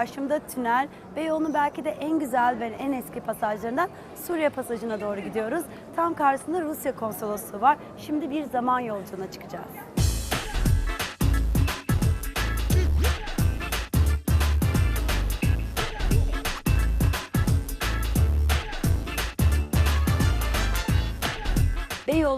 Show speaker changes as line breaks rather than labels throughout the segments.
karşımda tünel. Beyoğlu'nun belki de en güzel ve en eski pasajlarından Suriye Pasajı'na doğru gidiyoruz. Tam karşısında Rusya konsolosluğu var. Şimdi bir zaman yolculuğuna çıkacağız.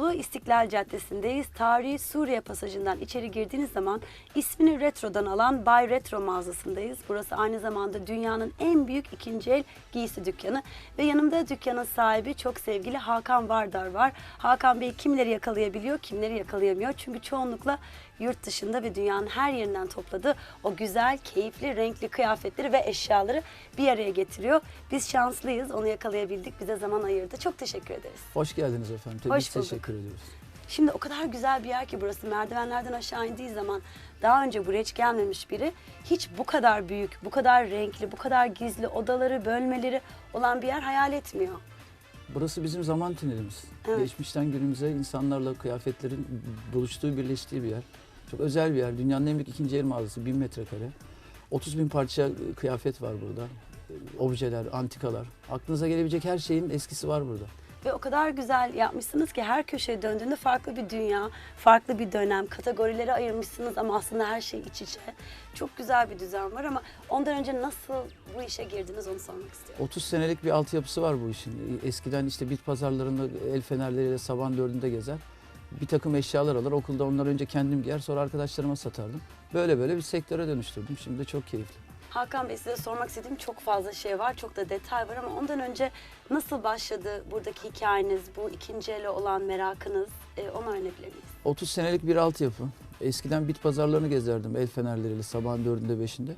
Beyoğlu İstiklal Caddesi'ndeyiz. Tarihi Suriye Pasajı'ndan içeri girdiğiniz zaman ismini Retro'dan alan Bay Retro mağazasındayız. Burası aynı zamanda dünyanın en büyük ikinci el giysi dükkanı. Ve yanımda dükkanın sahibi çok sevgili Hakan Vardar var. Hakan Bey kimleri yakalayabiliyor, kimleri yakalayamıyor. Çünkü çoğunlukla yurt dışında ve dünyanın her yerinden topladığı o güzel, keyifli, renkli kıyafetleri ve eşyaları bir araya getiriyor. Biz şanslıyız, onu yakalayabildik, bize zaman ayırdı. Çok teşekkür ederiz.
Hoş geldiniz efendim.
Hoş bulduk.
teşekkür ediyoruz.
Şimdi o kadar güzel bir yer ki burası. Merdivenlerden aşağı indiği zaman daha önce buraya hiç gelmemiş biri hiç bu kadar büyük, bu kadar renkli, bu kadar gizli odaları, bölmeleri olan bir yer hayal etmiyor.
Burası bizim zaman tünelimiz.
Evet.
Geçmişten günümüze insanlarla kıyafetlerin buluştuğu, birleştiği bir yer. Çok özel bir yer. Dünyanın en büyük ikinci el mağazası. 1000 metrekare. 30 bin parça kıyafet var burada. Objeler, antikalar. Aklınıza gelebilecek her şeyin eskisi var burada.
Ve o kadar güzel yapmışsınız ki her köşeye döndüğünde farklı bir dünya, farklı bir dönem, kategorilere ayırmışsınız ama aslında her şey iç içe. Çok güzel bir düzen var ama ondan önce nasıl bu işe girdiniz onu sormak istiyorum.
30 senelik bir altyapısı var bu işin. Eskiden işte bit pazarlarında el fenerleriyle sabahın dördünde gezer. Bir takım eşyalar alır. Okulda onları önce kendim giyer sonra arkadaşlarıma satardım. Böyle böyle bir sektöre dönüştürdüm. Şimdi de çok keyifli.
Hakan Bey size sormak istediğim çok fazla şey var, çok da detay var ama ondan önce nasıl başladı buradaki hikayeniz, bu ikinci ele olan merakınız, e, onu öğrenebilir miyiz?
30 senelik bir altyapı. Eskiden bit pazarlarını gezerdim el fenerleriyle sabahın dördünde beşinde.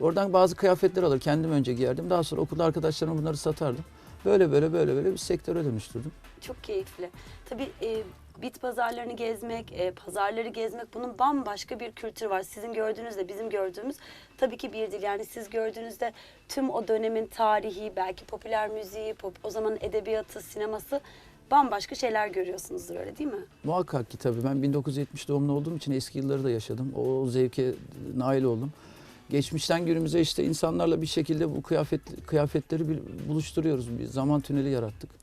Oradan bazı kıyafetler alır kendim önce giyerdim. Daha sonra okulda arkadaşlarıma bunları satardım. Böyle böyle böyle böyle bir sektöre dönüştürdüm.
Çok keyifli. Tabii e, bit pazarlarını gezmek, e, pazarları gezmek bunun bambaşka bir kültürü var. Sizin gördüğünüzle bizim gördüğümüz tabii ki bir değil. Yani siz gördüğünüzde tüm o dönemin tarihi, belki popüler müziği, pop, o zaman edebiyatı, sineması bambaşka şeyler görüyorsunuzdur öyle değil mi?
Muhakkak ki tabii ben 1970 doğumlu olduğum için eski yılları da yaşadım. O zevke nail oldum. Geçmişten günümüze işte insanlarla bir şekilde bu kıyafet kıyafetleri bir buluşturuyoruz. Bir zaman tüneli yarattık.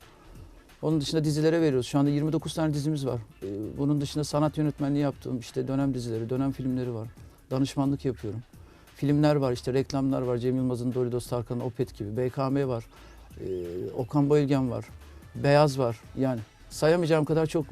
Onun dışında dizilere veriyoruz. Şu anda 29 tane dizimiz var. Ee, Bunun dışında sanat yönetmenliği yaptığım işte dönem dizileri, dönem filmleri var. Danışmanlık yapıyorum. Filmler var işte reklamlar var. Cem Yılmaz'ın Doritos Tarkan'ın Opet gibi. BKM var. Ee, Okan Bayülgen var. Beyaz var. Yani sayamayacağım kadar çok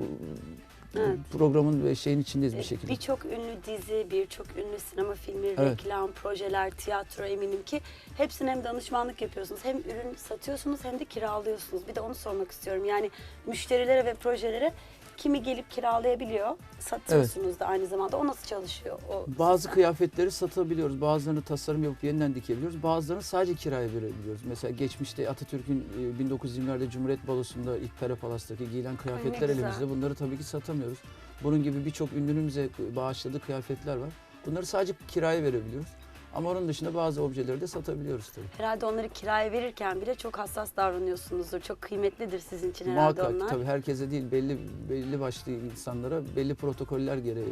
Evet.
programın ve şeyin içindeyiz bir
E,
şekilde.
Birçok ünlü dizi, birçok ünlü sinema filmi,
Evet.
reklam, projeler, tiyatro eminim ki hepsine hem danışmanlık yapıyorsunuz, hem ürün satıyorsunuz hem de kiralıyorsunuz. Bir de onu sormak istiyorum. Yani müşterilere ve projelere kimi gelip kiralayabiliyor, satıyorsunuz da aynı zamanda. O nasıl çalışıyor? O
Bazı kıyafetleri satabiliyoruz. Bazılarını tasarım yapıp yeniden dikebiliyoruz. Bazılarını sadece kiraya verebiliyoruz. Mesela geçmişte Atatürk'ün e, 1920'lerde Cumhuriyet Balosu'nda ilk Pera Palas'taki giyilen kıyafetler
güzel.
elimizde. Bunları tabii ki satamıyoruz. Bunun gibi birçok ünlünün bize bağışladığı kıyafetler var. Bunları sadece kiraya verebiliyoruz. Ama onun dışında bazı objeleri de satabiliyoruz tabii.
Herhalde onları kiraya verirken bile çok hassas davranıyorsunuzdur. Çok kıymetlidir sizin için herhalde
Muhakkak
onlar.
tabii herkese değil belli belli başlı insanlara belli protokoller gere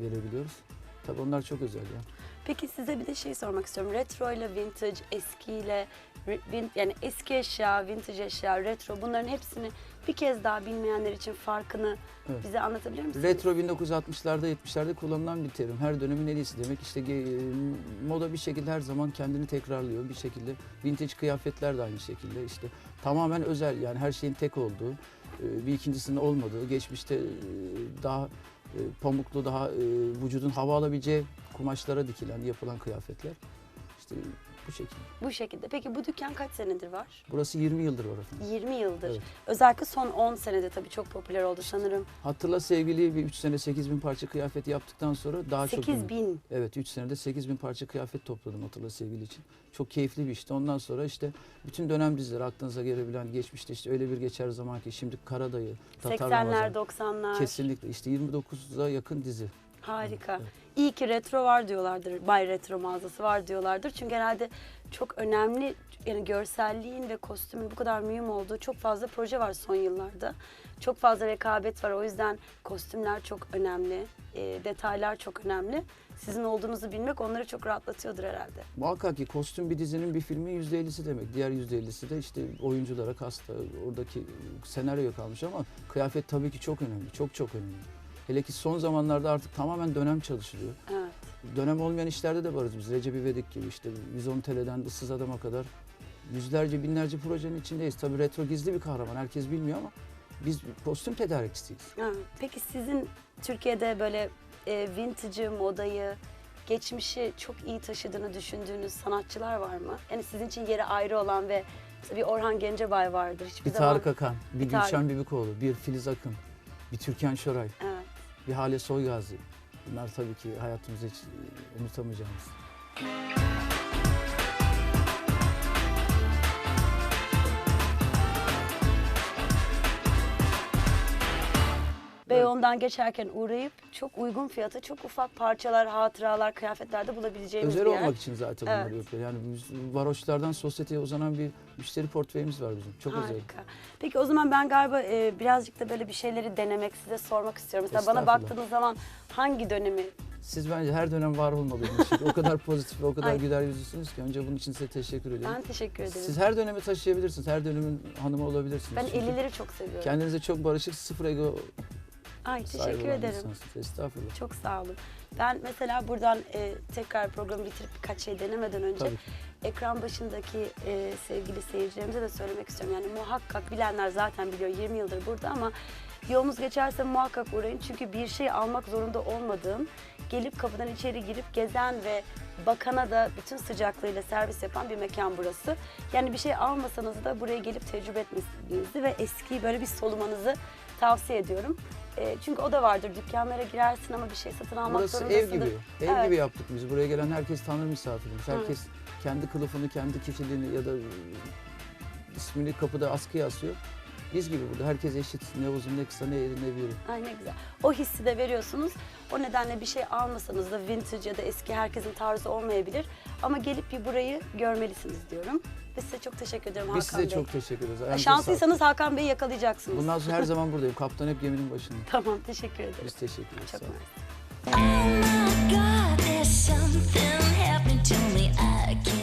verebiliyoruz. Tabii onlar çok özel ya.
Peki size bir de şey sormak istiyorum. Retro ile vintage, eskiyle re- vin- yani eski eşya, vintage eşya, retro bunların hepsini bir kez daha bilmeyenler için farkını
Evet.
bize anlatabilir misiniz?
Retro 1960'larda 70'lerde kullanılan bir terim. Her dönemin en iyisi demek. İşte ge- moda bir şekilde her zaman kendini tekrarlıyor bir şekilde. Vintage kıyafetler de aynı şekilde. İşte tamamen özel yani her şeyin tek olduğu, e, bir ikincisinin olmadığı, geçmişte e, daha e, pamuklu, daha e, vücudun hava alabileceği kumaşlara dikilen, yapılan kıyafetler. İşte bu şekilde.
Bu şekilde. Peki bu dükkan kaç senedir var?
Burası 20 yıldır var efendim.
20 yıldır.
Evet.
Özellikle son 10 senede tabii çok popüler oldu sanırım.
Hatırla sevgili bir 3 sene 8 bin parça kıyafet yaptıktan sonra daha çok...
8 bin.
Evet 3 senede 8 bin parça kıyafet topladım Hatırla Sevgili için. Çok keyifli bir işti. Ondan sonra işte bütün dönem dizileri aklınıza gelebilen geçmişte işte öyle bir geçer zaman ki şimdi Karadayı, Tatar
80'ler,
Ramazan.
90'lar.
Kesinlikle işte 29'a yakın dizi.
Harika. İyi ki retro var diyorlardır. Bay Retro mağazası var diyorlardır. Çünkü herhalde çok önemli yani görselliğin ve kostümün bu kadar mühim olduğu çok fazla proje var son yıllarda. Çok fazla rekabet var o yüzden kostümler çok önemli, e, detaylar çok önemli. Sizin olduğunuzu bilmek onları çok rahatlatıyordur herhalde.
Muhakkak ki kostüm bir dizinin bir filmin yüzde ellisi demek. Diğer yüzde ellisi de işte oyunculara, kasta, oradaki senaryoya kalmış ama kıyafet tabii ki çok önemli. Çok çok önemli. Hele ki son zamanlarda artık tamamen dönem çalışılıyor.
Evet.
Dönem olmayan işlerde de varız biz. Recep İvedik gibi işte 110 TL'den ıssız adama kadar yüzlerce binlerce projenin içindeyiz. Tabii retro gizli bir kahraman herkes bilmiyor ama biz kostüm tedarikçisiyiz.
Evet. Peki sizin Türkiye'de böyle e, vintage'ı, modayı, geçmişi çok iyi taşıdığını düşündüğünüz sanatçılar var mı? Yani sizin için yeri ayrı olan ve bir Orhan Gencebay vardır. Hiçbir
Bir
zaman...
Tarık Akan, bir
Bir.
Gülşen Bibikoğlu, bir Filiz Akın, bir Türkan Şoray,
Evet.
Bir Hale Soygazi. Bunlar tabii ki hayatımızda hiç e, unutamayacağımız.
Beyoğlu'ndan geçerken uğrayıp çok uygun fiyata çok ufak parçalar, hatıralar, kıyafetlerde bulabileceğimiz
Özel
bir yer.
olmak için zaten bunları
Evet.
yapıyor. Yani biz varoşlardan sosyeteye uzanan bir müşteri portföyümüz var bizim. Çok özel.
Harika. Peki o zaman ben galiba e, birazcık da böyle bir şeyleri denemek, size sormak istiyorum. Mesela bana
Estağfurullah.
baktığınız zaman hangi dönemi
Siz bence her dönem var olmalıymış. Çünkü o kadar pozitif ve o kadar
Ay.
güler yüzlüsünüz ki önce bunun için size teşekkür ediyorum.
ben teşekkür ederim.
Siz her dönemi taşıyabilirsiniz. Her dönemin hanımı olabilirsiniz.
ben
Çünkü
50'leri çok seviyorum.
Kendinize çok barışık, sıfır ego
Ay teşekkür ederim.
Estağfurullah.
Çok sağ olun. Ben mesela buradan e, tekrar programı bitirip birkaç şey denemeden önce
Tabii
ekran başındaki e, sevgili seyircilerimize de söylemek istiyorum. Yani muhakkak bilenler zaten biliyor 20 yıldır burada ama yolunuz geçerse muhakkak uğrayın. Çünkü bir şey almak zorunda olmadığım, gelip kapıdan içeri girip gezen ve bakana da bütün sıcaklığıyla servis yapan bir mekan burası. Yani bir şey almasanız da buraya gelip tecrübe etmenizi ve eskiyi böyle bir solumanızı tavsiye ediyorum. E, çünkü o da vardır. Dükkanlara girersin ama bir şey satın almak
Burası
zorundasındır.
ev gibi. Ev
Evet.
gibi yaptık biz. Buraya gelen herkes tanır misafirimiz. Herkes kendi kılıfını, kendi kişiliğini ya da ismini kapıda askıya asıyor. Biz gibi burada herkes eşit. Ne uzun ne kısa ne eğri ne büyür.
Ay ne güzel. O hissi de veriyorsunuz. O nedenle bir şey almasanız da vintage ya da eski herkesin tarzı olmayabilir. Ama gelip bir burayı görmelisiniz diyorum. Ve size çok teşekkür ederim Hakan Biz
size
Bey.
çok teşekkür ederiz. Ayağınıza sağlık.
Şanslıysanız Hakan Bey'i yakalayacaksınız.
Bundan sonra her zaman buradayım. Kaptan hep geminin başında.
Tamam teşekkür ederim.
Biz teşekkür ederiz.
Çok
Sağ
Oh my God, there's something happening to me. I can't.